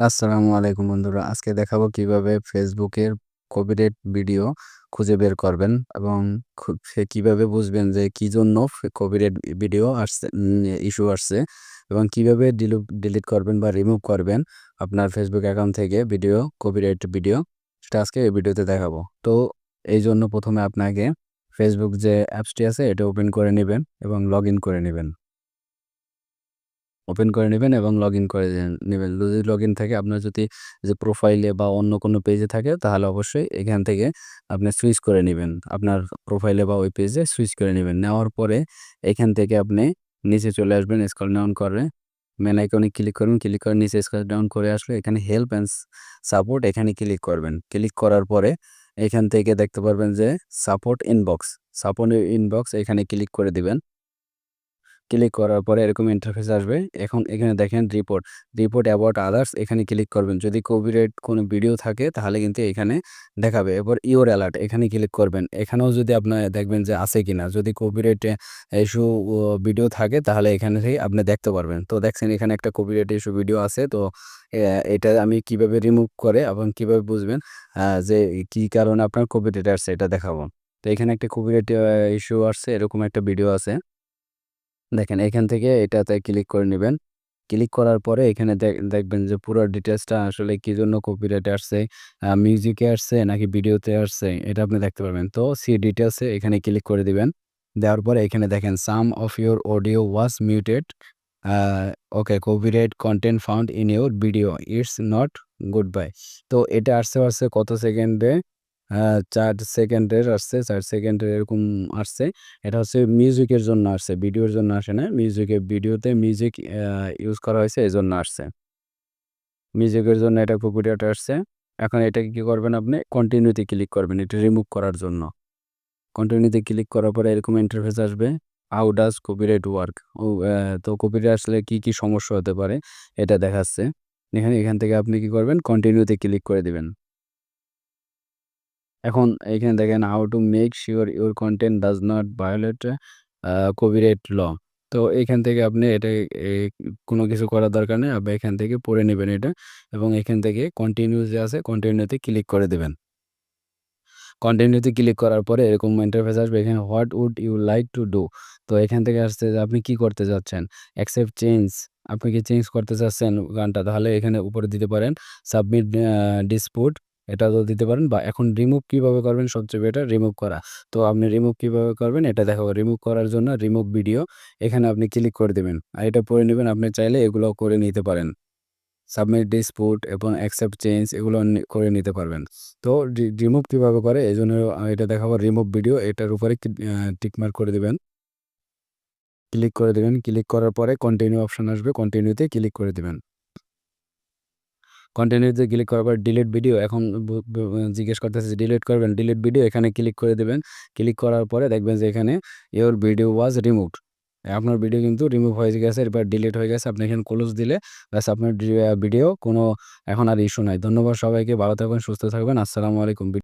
আসসালামু আলাইকুম বন্ধুরা। আজকে দেখাবো কীভাবে ফেসবুকের কপিরাইট ভিডিও খুঁজে বের করবেন এবং সে কীভাবে বুঝবেন যে কি জন্য কপিরাইট ভিডিও আসছে ইস্যু আসছে এবং কীভাবে ডিলু, ডিলিট করবেন বা রিমুভ করবেন আপনার ফেসবুক অ্যাকাউন্ট থেকে ভিডিও কপিরাইট ভিডিও সেটা আজকে এই ভিডিওতে দেখাবো। তো এই জন্য প্রথমে আপনাকে ফেসবুক যে অ্যাপসটি আছে এটা ওপেন করে নেবেন এবং লগইন করে নিবেন। ওপেন করে নেবেন এবং লগইন করে নেবেন। যদি লগইন থাকে আপনার যদি যে প্রোফাইলে বা অন্য কোনো পেজে থাকে তাহলে অবশ্যই এখান থেকে আপনি সুইচ করে নেবেন আপনার প্রোফাইলে বা ওই পেজে সুইচ করে নেবেন নেওয়ার পরে এখান থেকে আপনি নিচে চলে আসবেন স্কল ডাউন করে মেইন আইকনে ক্লিক করবেন। ক্লিক করে নিচে স্কল ডাউন করে আসলে এখানে হেল্প অ্যান্ড সাপোর্ট এখানে ক্লিক করবেন। ক্লিক করার পরে এখান থেকে দেখতে পারবেন যে সাপোর্ট ইনবক্স, সাপোর্ট ইনবক্স এখানে ক্লিক করে দিবেন। ক্লিক করার পরে এরকম ইন্টারফেস আসবে। এখন এখানে দেখেন রিপোর্ট, রিপোর্ট অ্যাবাউট আদার্স এখানে ক্লিক করবেন। যদি কপিরাইট কোনো ভিডিও থাকে তাহলে কিন্তু এখানে দেখাবে। এরপর ইওর অ্যালার্ট এখানে ক্লিক করবেন। এখানেও যদি আপনার দেখবেন যে আছে কিনা। যদি কপিরাইট ইস্যু ভিডিও থাকে তাহলে এখানে আপনি দেখতে পারবেন। তো দেখছেন এখানে একটা কপিরাইট ইস্যু ভিডিও আছে। তো এটা আমি কীভাবে রিমুভ করে এবং কীভাবে বুঝবেন যে কি কারণে আপনার কপিরাইট আসছে এটা দেখাবো। তো এখানে একটা কপিরাইট ইস্যু আসছে এরকম একটা ভিডিও আছে। দেখেন এখান থেকে এটাতে ক্লিক করে নেবেন ক্লিক করার পরে এখানে দেখবেন যে পুরো ডিটেলসটা আসলে কী জন্য কপিরাইট আসছে, মিউজিকে আসছে নাকি ভিডিওতে আসছে এটা আপনি দেখতে পারবেন। তো সি ডিটেলসে এখানে ক্লিক করে দিবেন। দেওয়ার পরে এখানে দেখেন some of your audio was muted okay copyright content found in your video it's not good bye. তো এটা আসছে আসছে কত সেকেন্ডে ৪ সেকেন্ডের আসছে চার সেকেন্ডের এরকম আসছে। এটা হচ্ছে মিউজিকের জন্য আসছে। ভিডিওর জন্য আসে না মিউজিকে ভিডিওতে মিউজিক ইউজ করা হয়েছে এই জন্য আসছে। মিউজিকের জন্য এটা কপিরাইট আসছে। এখন এটাকে কি করবেন আপনি কন্টিনিউতে ক্লিক করবেন এটা রিমুভ করার জন্য। কন্টিনিউতে ক্লিক করার পরে এরকম ইন্টারফেস আসবে। How does copyright work? ও তো কপিরাইট আসলে কি, কি সমস্যা হতে পারে এটা দেখাচ্ছে। এখানে এখান থেকে আপনি কি করবেন কন্টিনিউতে ক্লিক করে দিবেন। এখন এইখানে দেখেন how to make sure your content does not violate copyright law. তো এখান থেকে আপনি এটা কোনো কিছু করার দরকার নেই। আপনি এখান থেকে পড়ে নেবেন এটা এবং এখান থেকে কন্টিনিউ যে আছে কন্টিনিউতে ক্লিক করে দেবেন কন্টিনিউতে ক্লিক করার পরে এরকম ইন্টারফেস আসবে। এখানে what would you like to do? তো এখান থেকে আসছে যে আপনি কি করতে চাচ্ছেন? অ্যাকসেপ্ট চেঞ্জ আপনি কি চেঞ্জ করতে চাচ্ছেন গানটা? তাহলে এখানে উপরে দিতে পারেন সাবমিট আ ডিসপুট তো দিতে পারেন বা এখন রিমুভ কীভাবে করবেন সবচেয়ে বেটার রিমুভ করা। তো আপনি রিমুভ কীভাবে করবেন এটা দেখাবো। রিমুভ করার জন্য রিমুভ ভিডিও এখানে আপনি ক্লিক করে দেবেন আর এটা পড়ে নেবেন, আপনি চাইলে এগুলো করে নিতে পারেন। সাবমিট ডিসপুট এবং অ্যাকসেপ্ট চেঞ্জ এগুলো করে নিতে পারবেন। তো রিমুভ কীভাবে করে এই জন্য এটা দেখাবো রিমুভ ভিডিও এটার উপরে কি আ টিক মার্ক করে দেবেন ক্লিক করে দেবেন ক্লিক করার পরে কন্টিনিউ অপশান আসবে। কন্টিনিউ তে ক্লিক করে দিবেন। কন্টিনিউ যে ক্লিক করার পর ডিলিট ভিডিও এখন জিজ্ঞেস করতেছে যে ডিলিট করবেন। ডিলিট ভিডিও এখানে ক্লিক করে দেবেন ক্লিক করার পরে দেখবেন যে এখানে ইয়োর ভিডিও ওয়াজ রিমুভ আপনার ভিডিও কিন্তু রিমুভ হয়ে গেছে। এরপর ডিলিট হয়ে গেছে। আপনি এখানে ক্লোজ দিলে ব্যাস আপনার ভিডিও কোনো এখন আর ইস্যু নাই। ধন্যবাদ সবাইকে। ভালো থাকবেন, সুস্থ থাকবেন। আসসালামু আলাইকুম।